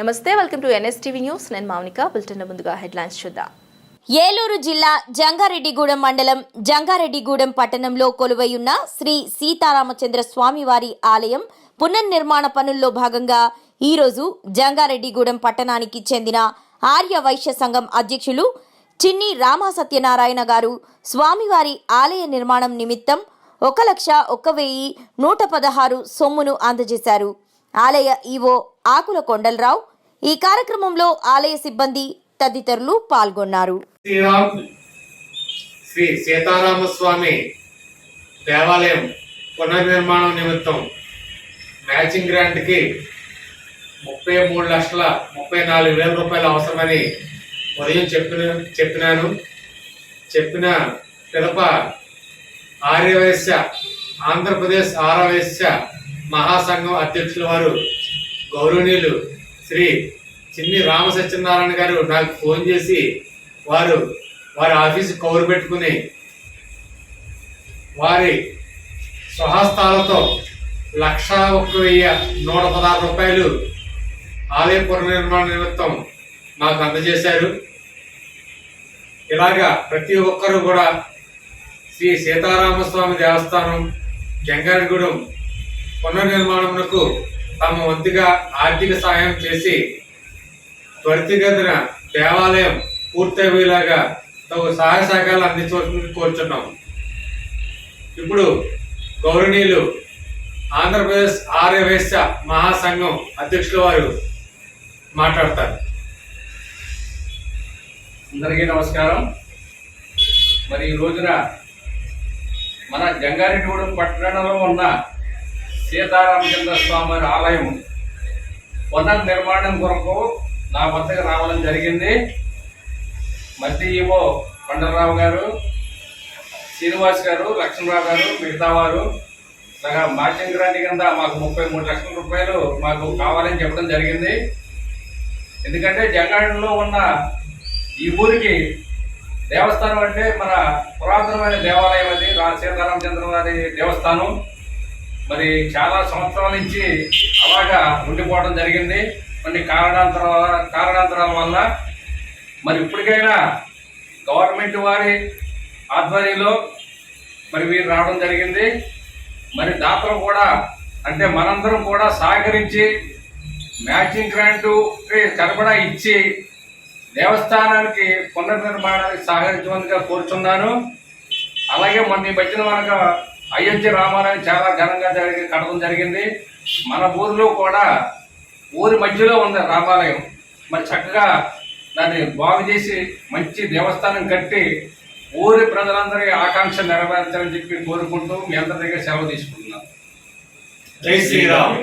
నమస్తే welcome to NSTV news. నేను Mounika. Bulletin ముందుగా హెడ్లైన్స్ చూద్దాం. ఏలూరు జిల్లా జంగారెడ్డిగూడెం మండలం జంగారెడ్డిగూడెం పట్టణంలో కొలువైయున్న శ్రీ సీతారామచంద్ర స్వామివారి ఆలయం పునర్నిర్మాణ పనుల్లో భాగంగా ఈరోజు జంగారెడ్డిగూడెం పట్టణానికి చెందిన ఆర్య వైశ్య సంఘం అధ్యక్షులు చిన్ని రామా సత్యనారాయణ గారు స్వామివారి ఆలయ నిర్మాణం నిమిత్తం ఒక లక్ష ఒక్క వెయ్యి నూట పదహారు సొమ్మును అందజేశారు. ఆలయ ఈవో ఆకుల కొండలరావు ఈ కార్యక్రమంలో ఆలయ సిబ్బంది తదితరులు పాల్గొన్నారు. శ్రీరామ్ శ్రీ సీతారామస్వామి దేవాలయం పునర్నిర్మాణం నిమిత్తం మ్యాచింగ్ గ్రాంట్కి ముప్పై మూడు లక్షల ముప్పై నాలుగు వేల రూపాయలు అవసరమని ఉదయం చెప్పిన చెప్పినాను. చెప్పిన పిదప ఆర్యవైశ్య ఆంధ్రప్రదేశ్ ఆర్యవైశ్య మహాసంఘం అధ్యక్షుల వారు గౌరవనీయులు శ్రీ చిన్ని రామ సత్యనారాయణ గారు నాకు ఫోన్ చేసి వారు వారి ఆఫీసు కౌరు పెట్టుకుని వారి స్వహస్తాలతో లక్ష ఒక్క వెయ్యి నూట పదహారు రూపాయలు ఆలయ పునర్నిర్మాణ నిమిత్తం నాకు అందజేశారు. ఇలాగా ప్రతి ఒక్కరూ కూడా శ్రీ సీతారామస్వామి దేవస్థానం జంగారగూడెం పునర్నిర్మాణమునకు తమ వంతుగా ఆర్థిక సహాయం చేసి త్వరితగతిన దేవాలయం పూర్తయ్యేలాగా తగు సహాయ సహకారాలు అందించవలసింది కోరుచున్నాం. ఇప్పుడు గౌరవనీయులు ఆంధ్రప్రదేశ్ ఆర్యవేశ మహాసంఘం అధ్యక్షుల వారు మాట్లాడతారు. అందరికీ నమస్కారం. మరి ఈ రోజున మన జంగారెడ్డిగూడెం పట్టణంలో ఉన్న సీతారామచంద్ర స్వామి వారి ఆలయం పునర్నిర్మాణం కొరకు నా వద్దకు రావడం జరిగింది. మధ్య ఈవో కొండలరావు గారు శ్రీనివాస్ గారు లక్ష్మణరావు గారు మిగతా వారు ఇలాగా మార్చింగ్ గ్రాంట్ కింద మాకు ముప్పై మూడు లక్షల రూపాయలు మాకు కావాలని చెప్పడం జరిగింది. ఎందుకంటే జంగారెడ్డిలో ఉన్న ఈ ఊరికి దేవస్థానం అంటే మన పురాతనమైన దేవాలయం అది రా సీతారామచంద్ర వారి దేవస్థానం. మరి చాలా సంవత్సరాల నుంచి అలాగా ఉండిపోవడం జరిగింది. కొన్ని కారణాంతరాల కారణాంతరాల వల్ల మరి ఇప్పటికైనా గవర్నమెంట్ వారి ఆధ్వర్యంలో మరి వీరు రావడం జరిగింది. మరి దాతలు కూడా అంటే మనందరం కూడా సహకరించి మ్యాచింగ్ గ్రాంటు సరిపడా ఇచ్చి దేవస్థానానికి పునర్నిర్మాణానికి సహకరించమనిగా కోరుచున్నాను. అలాగే మొన్న వచ్చిన మధ్యన మనకు అయోధ్య రామాలయం చాలా ఘనంగా జరిగి కట్టడం జరిగింది. మన ఊరిలో కూడా ఊరి మధ్యలో ఉంది రామాలయం. మరి చక్కగా దాన్ని బాగు చేసి మంచి దేవస్థానం కట్టి ఊరి ప్రజలందరి ఆకాంక్ష నెరవేర్చాలని చెప్పి కోరుకుంటూ మీ అందరి దగ్గర సెలవు తీసుకుంటున్నాను జై శ్రీరామ్.